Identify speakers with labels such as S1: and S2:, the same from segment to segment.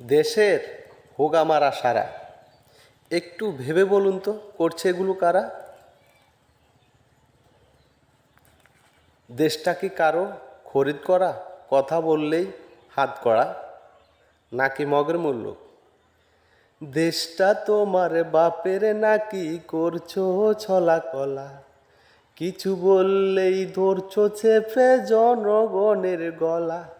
S1: দেশের হোগা মারা সারা। একটু ভেবে বলুন তো, করছে এগুলো কারা? দেশটা কি কারও খরিদ করা, কথা বললেই হাত করা নাকি মগের মূল্য? দেশটা তোমার বাপের নাকি করছ ছলা কলা কিছু বললেই ধরছো চেপে জনগণের গলা।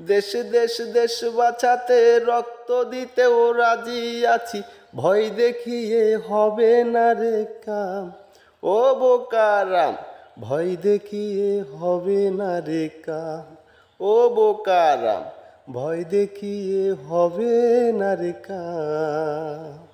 S1: দেশ দেশ দেশ বাঁচাতে রক্ত দিতেও রাজি আছি। ভয় দেখিয়ে হবে না রে কাম। ও বোকারাম ভয় দেখিয়ে হবে না রে কাম। ও বোকারাম ভয় দেখিয়ে হবে না রে কাম।